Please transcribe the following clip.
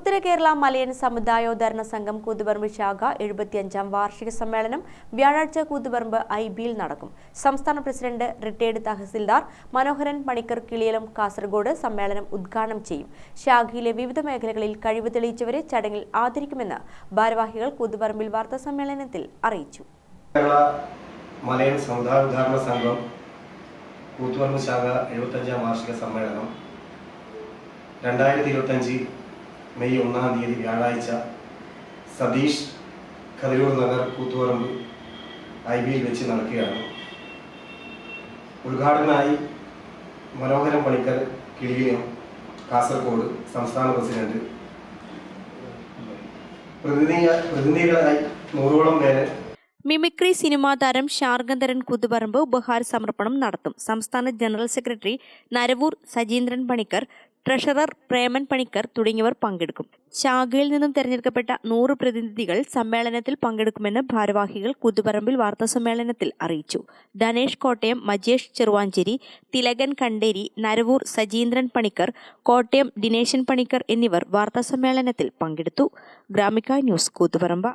ഉത്തര കേരള മലയൻ സമുദായോദ്ധരണ സംഘം കൂത്തുപറമ്പ് ശാഖ എഴുപത്തിയഞ്ചാം വാർഷിക സമ്മേളനം വ്യാഴാഴ്ച കൂത്തുപറമ്പ് ഐ ബിയിൽ നടക്കും. സംസ്ഥാന പ്രസിഡന്റ് റിട്ടയേർഡ് തഹസിൽദാർ മനോഹരൻ പണിക്കർ കിളിയലം കാസർഗോഡ് സമ്മേളനം ഉദ്ഘാടനം ചെയ്യും. ശാഖയിലെ വിവിധ മേഖലകളിൽ കഴിവ് തെളിയിച്ചവരെ ചടങ്ങിൽ ആദരിക്കുമെന്ന് ഭാരവാഹികൾ കൂത്തുപറമ്പിൽ വാർത്താ സമ്മേളനത്തിൽ അറിയിച്ചു. മലയൻ സംഘം കൂത്തുപറമ്പ് ശാഖ എഴുപത്തഞ്ചാം വാർഷിക സമ്മേളനം രണ്ടായിരത്തി ഇരുപത്തഞ്ച് മെയ് ഒന്നാം തീയതി വ്യാഴാഴ്ച സതീഷ് കതിരൂർ നഗർ കൂത്തുപറമ്പ് ഐ ബിയിൽ വെച്ച് നടക്കുകയാണ്. ഉദ്ഘാടനമായി മനോഹരൻ പണിക്കർ കിളിയം കാസർഗോഡ് സംസ്ഥാന പ്രസിഡന്റ്. പ്രതിനിധി പ്രതിനിധികളായി നൂറോളം പേര് മിമിക്രി സിനിമാ താരം ശാർഗന്ധരൻ കുതുപറമ്പ് ഉപഹാര സമർപ്പണം നടത്തും. സംസ്ഥാന general secretary Naravoor Sajeendran Panicker treasurer Preman Panicker തുടങ്ങിയവർ പങ്കെടുക്കും. ശാഖയിൽ നിന്നും തെരഞ്ഞെടുക്കപ്പെട്ട നൂറ് പ്രതിനിധികൾ സമ്മേളനത്തിൽ പങ്കെടുക്കുമെന്ന് ഭാരവാഹികൾ കുതുപറമ്പിൽ വാർത്താസമ്മേളനത്തിൽ അറിയിച്ചു. ധനേഷ് കോട്ടയം മജേഷ് ചെറുവാഞ്ചേരി തിലകൻ കണ്ടേരി നരവൂർ സജീന്ദ്രൻ പണിക്കർ കോട്ടയം ദിനേശൻ പണിക്കർ എന്നിവർ വാർത്താസമ്മേളനത്തിൽ പങ്കെടുത്തു. ഗ്രാമിക ന്യൂസ് കൂത്തുപറമ്പ്